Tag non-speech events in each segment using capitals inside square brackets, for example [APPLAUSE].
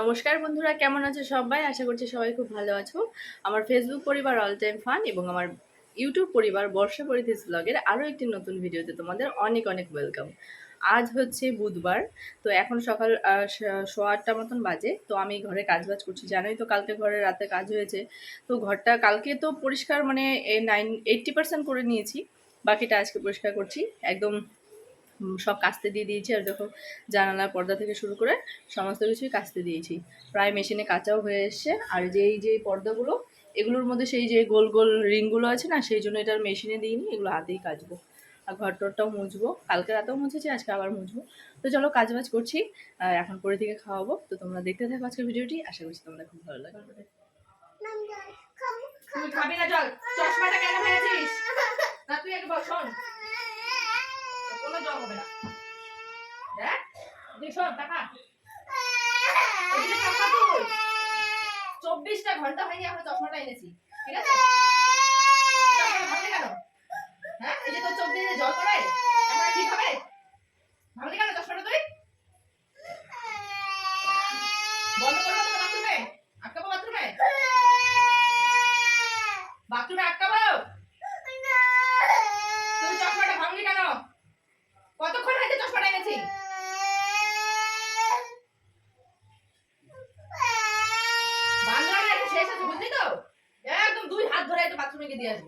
নমস্কার বন্ধুরা, কেমন আছো সবাই? আশা করছি সবাই খুব ভালো আছো। আমার ফেসবুক পরিবার অল টাইম ফান এবং আমার ইউটিউব পরিবার বর্ষা পরিধিস ব্লগের আরও একটি নতুন ভিডিওতে তোমাদের অনেক অনেক ওয়েলকাম আজ হচ্ছে বুধবার, তো এখন সকাল সোয়া আটটা মতন বাজে, তো আমি ঘরে কাজ বাজ করছি। জানোই তো কালকে ঘরে রাতে কাজ হয়েছে, তো ঘরটা কালকে তো পরিষ্কার মানে নাইন এইট্টি পার্সেন্ট করে নিয়েছি, বাকিটা আজকে পরিষ্কার করছি। একদম সব কাস্তে দিয়ে দিয়েছি আর দেখো জানালার পর্দা থেকে শুরু করে সমস্ত কিছুই কাচতে দিয়েছি। প্রায় মেশিনে কাচাও হয়ে এসছে। আর যে এই যে পর্দাগুলো এগুলোর মধ্যে সেই যে গোল গোল রিংগুলো আছে না সেই জন্য এটার মেশিনে দিইনি এগুলো হাতেই কাচবো। আর ঘর টরটাও মুছবো। কালকে রাতেও মুছেছি আজকে আবার মুছবো। তো চলো কাজ বাজ করছি। আর এখন পরে থেকে খাওয়াবো। তো তোমরা দেখতে থাকো আজকের ভিডিওটি। আশা করছি তোমরা খুব ভালো লাগবে। তুই খাবি না জল? চশমাটা কেন [LAUGHS] ভেঙেছিস না তুই একবার শোন। কোনো জল হবে না। টাকা। চব্বিশটা ঘণ্টা হয়নি আমরা চশমাটা এনেছি, ঠিক আছে? কেন? হ্যাঁ এই যে তোর চোখ জল পড়ে এখন ঠিক হবে ভাঙলি কেন চশমাটা তুই বন্ধ করব তো বাথরুমে আটকাবো বাথরুমে বাথরুমে আটকাবো তুই চশমাটা ভাঙলি কেন কতক্ষণ হয়েছে চশমাটা এনেছি একটা শেষ আছে বুঝলি তো? একদম দুই হাত ধরে বাথরুমে গিয়ে দিয়ে আসব।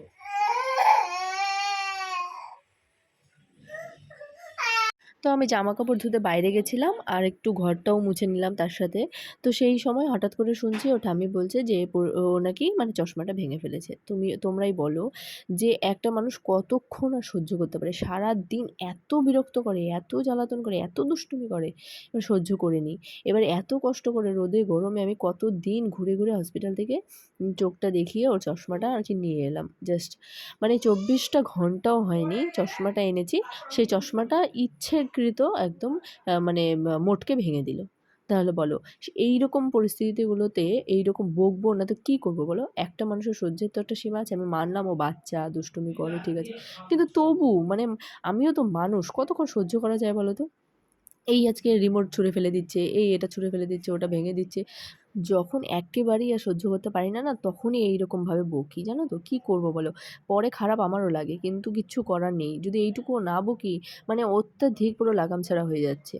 তো আমি জামা কাপড় ধুতে বাইরে গেছিলাম আর একটু ঘরটাও মুছে নিলাম তার সাথে। তো সেই সময় হঠাৎ করে শুনছি ও ঠাম্মি বলছে যে ও নাকি মানে চশমাটা ভেঙে ফেলেছে। তুমি, তোমরাই বলো যে, একটা মানুষ কতক্ষণ আর সহ্য করতে পারে? সারা দিন এত বিরক্ত করে, এত জ্বালাতন করে, এত দুষ্টুমি করে, এবার সহ্য করে নিই এবার এত কষ্ট করে রোদে, গরমে আমি কত দিন ঘুরে ঘুরে হসপিটাল থেকে চোখটা দেখিয়ে ওর চশমাটা আর কি নিয়ে এলাম। জাস্ট মানে চব্বিশটা ঘন্টাও হয়নি, চশমাটা এনেছি। সেই চশমাটা ইচ্ছেকৃত একদম মানে মোটকে ভেঙে দিল। তাহলে বলো এই রকম পরিস্থিতিগুলোতে এই রকম বকবো না তো কী করব বলো? একটা মানুষের সহ্যের তো একটা সীমা আছে আমি মানলাম ও বাচ্চা দুষ্টুমি করে ঠিক আছে। কিন্তু তবু মানে আমিও তো মানুষ কতক্ষণ সহ্য করা যায় বলো তো? এই আজকে রিমোট ছুঁড়ে ফেলে দিচ্ছে এই এটা ছুঁড়ে ফেলে দিচ্ছে ওটা ভেঙে দিচ্ছে। যখন একেবারেই আর সহ্য করতে পারি না না, তখনই এইরকমভাবে বকি, জানো তো? কী করব বলো? পরে খারাপ আমারও লাগে, কিন্তু কিচ্ছু করার নেই। যদি এইটুকুও না বকি মানে অত্যাধিক পুরো লাগাম ছাড়া হয়ে যাচ্ছে।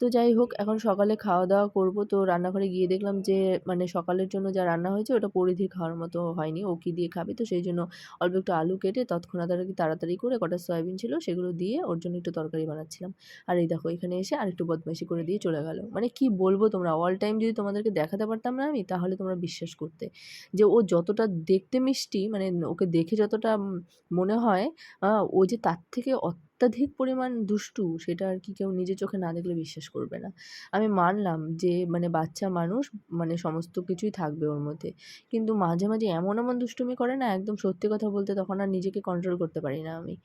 তো যাই হোক, এখন সকালে খাওয়া দাওয়া করব। তো রান্নাঘরে গিয়ে দেখলাম যে মানে সকালের জন্য যা রান্না হয়েছে, ওটা পরিধির খাওয়ার মতো হয়নি। ও কি দিয়ে খাবে? তো সেই জন্য অল্প একটু আলু কেটে তৎক্ষণাৎ আর কি তাড়াতাড়ি করে কটা সয়াবিন ছিল, সেগুলো দিয়ে ওর জন্য একটু তরকারি বানাচ্ছিলাম। আর এই দেখো, এখানে এসে আর একটু বদমাইশি করে দিয়ে চলে গেল। মানে কি বলব তোমরা? অল টাইম যদি তোমাদেরকে দেখাতে পারতাম না আমি তাহলে তোমরা বিশ্বাস করতে। যে ও যতটা দেখতে মিষ্টি মানে ওকে দেখে যতটা মনে হয় ও যে তার থেকে অত্যাধিক পরিমাণ দুষ্টু, সেটা আর কি কেউ নিজের চোখে না দেখলে বিশ্বাস করবে না। আমি মানলাম যে মানে বাচ্চা মানুষ মানে সমস্ত কিছুই থাকবে ওর মধ্যে। কিন্তু মাঝে মাঝে এমন এমন দুষ্টুমি করে না, একদম সত্যি কথা বলতে তখন আর নিজেকে কন্ট্রোল করতে পারি না আমি।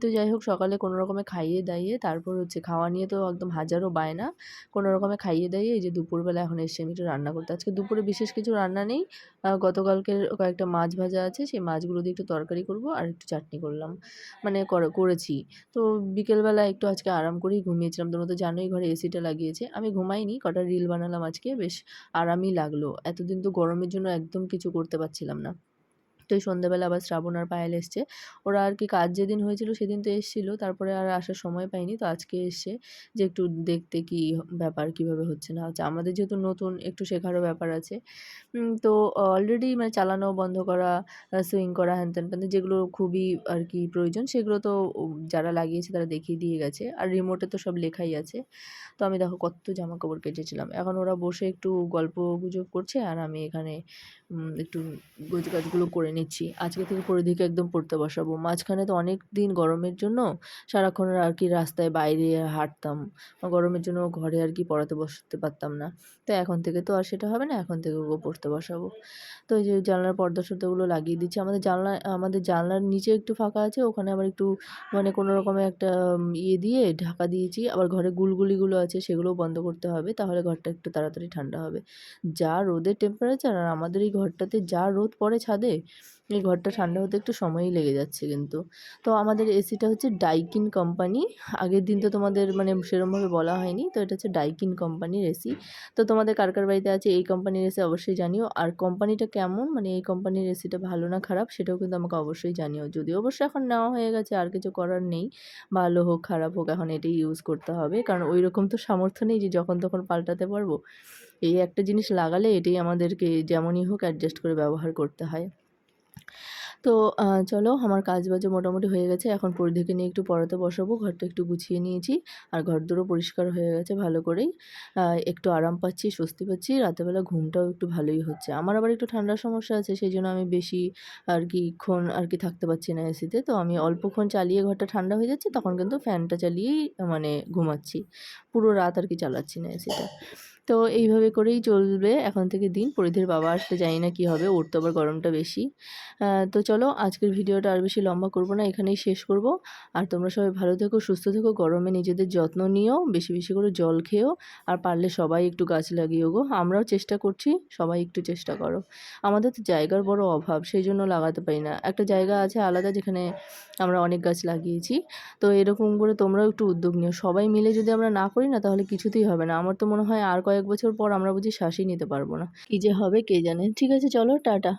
তো যাই হোক, সকালে কোনো রকমে খাইয়ে দাইয়ে, তারপর হচ্ছে খাওয়া নিয়ে তো একদম হাজারও বায় না। কোনো রকমে খাইয়ে দাইয়ে এই যে দুপুরবেলা এখন এসে আমি একটু রান্না করতে। আজকে দুপুরে বিশেষ কিছু রান্না নেই। গতকালকের কয়েকটা মাছ ভাজা আছে, সেই মাছগুলো দিয়ে একটু তরকারি করব আর একটু চাটনি করলাম। মানে কর- করেছি। তো বিকেলবেলা একটু আজকে আরাম করেই ঘুমিয়েছিলাম। তোমরা তো জানোই ঘরে এসিটা লাগিয়েছে। আমি ঘুমাইনি, কটা রিল বানালাম আজকে, বেশ আরামই লাগল। এতদিন তো গরমের জন্য একদম কিছু করতে পারছিলাম না। তো সন্ধ্যাবেলা আবার শ্রাবণ আর পায়েল এসছে। ওরা আর কি কাজ যেদিন হয়েছিল সেদিন তো এসেছিল, তারপরে আর আসার সময় পাইনি। তো আজকে এসছে যে একটু দেখতে কি ব্যাপার, কীভাবে হচ্ছে না হচ্ছে। আমাদের যেহেতু নতুন, একটু শেখারও ব্যাপার আছে। তো অলরেডি মানে চালানো, বন্ধ করা সুইং করা হ্যান ত্যান ত্যান যেগুলো খুবই আর কি প্রয়োজন, সেগুলো তো যারা লাগিয়েছে তারা দেখিয়ে দিয়ে গেছে। আর রিমোটে তো সব লেখাই আছে। তো আমি দেখো কত জামা কাপড় কেটেছিলাম। এখন ওরা বসে একটু গল্প গুজব করছে, আর আমি এখানে একটু গোছ গাছগুলো করে নিচ্ছি। আজকে থেকে পরে দিকে একদম পড়তে বসাবো। মাঝখানে তো অনেক দিন গরমের জন্য সারাক্ষণ আর কি রাস্তায় বাইরে হাঁটতাম। গরমের জন্য ঘরে আর কি পড়াতে বসতে পারতাম না। তো এখন থেকে তো আর সেটা হবে না, এখন থেকে ওকে পড়তে বসাবো। তো এই যে জানলার পর্দা টর্দাগুলো লাগিয়ে দিচ্ছি। আমাদের জানলা, আমাদের জানলার নিচে একটু ফাঁকা আছে, ওখানে আবার একটু মানে কোনো রকমের একটা ইয়ে দিয়ে ঢাকা দিয়েছি। আবার ঘরে গুলগুলিগুলো আছে সেগুলোও বন্ধ করতে হবে, তাহলে ঘরটা একটু তাড়াতাড়ি ঠান্ডা হবে। যা রোদের টেম্পারেচার আর আমাদের এই ঘরটাতে যা রোদ পড়ে ছাদে এই ঘরটা ঠান্ডা হতে একটু সময়ই লেগে যাচ্ছে কিন্তু। তো আমাদের এসিটা হচ্ছে ডাইকিন কোম্পানি আগের দিন তো তোমাদের মানে সেরমভাবে বলা হয়নি। তো এটা হচ্ছে ডাইকিন কোম্পানির এসি তো তোমাদের কার কার বাড়িতে আছে এই কোম্পানির এসি অবশ্যই জানিও। আর কোম্পানিটা কেমন? মানে এই কোম্পানির এসিটা ভালো না খারাপ সেটাও কিন্তু আমাকে অবশ্যই জানিও। যদিও অবশ্য এখন নেওয়া হয়ে গেছে, আর কিছু করার নেই। ভালো হোক, খারাপ হোক, এখন এটাই ইউজ করতে হবে। কারণ ওই রকম তো সামর্থ্য নেই যে যখন তখন পাল্টাতে পারব। এই একটা জিনিস লাগালে এটাই আমাদেরকে যেমনই হোক অ্যাডজাস্ট করে ব্যবহার করতে হয়। তো চলো আমার কাজ বাজও মোটামুটি হয়ে গেছে। এখন পরিধিকে নিয়ে একটু পড়াতে বসাবো, ঘরটা একটু গুছিয়ে নিয়েছি। আর ঘর দুটো পরিষ্কার হয়ে গেছে ভালো করেই। একটু আরাম পাচ্ছি, স্বস্তি পাচ্ছি, রাতেবেলা ঘুমটাও একটু ভালোই হচ্ছে। আমার আবার একটু ঠান্ডার সমস্যা আছে সেই জন্য আমি বেশি আর কি ক্ষণ আর কি থাকতে পারছি না এসিতে। তো আমি অল্পক্ষণ চালিয়ে ঘরটা ঠান্ডা হয়ে যাচ্ছে, তখন কিন্তু ফ্যানটা চালিয়েই মানে ঘুমাচ্ছি। পুরো রাত আর কি চালাচ্ছি না এসিটা তো এইভাবে করেই চলবে। এখন থেকে দিন, পরিধির বাবা আসলে জানি না কী হবে, ওর তো আবার গরমটা বেশি। তো চলো, আজকের ভিডিওটা আর বেশি লম্বা করব না, এখানেই শেষ করব। আর তোমরা সবাই ভালো থেকো, সুস্থ থেকো, গরমে নিজেদের যত্ন নিও, বেশি বেশি করে জল খেও, আর পারলে সবাই একটু গাছ লাগিও গো। আমরাও চেষ্টা করছি, সবাই একটু চেষ্টা করো। আমাদের তো জায়গার বড় অভাব, সেই জন্য লাগাতে পারি না। একটা জায়গা আছে আলাদা যেখানে আমরা অনেক গাছ লাগিয়েছি। তো এরকম করে তোমরাও একটু উদ্যোগ নিও। সবাই মিলে যদি আমরা না করি না, তাহলে কিছুতেই হবে না। আমার তো মনে হয় আর কয়েক বছর পর আমরা বুঝি শ্বাসই নিতে পারব না। কি যে হবে কে জানে। ঠিক আছে, চলো, টাটা।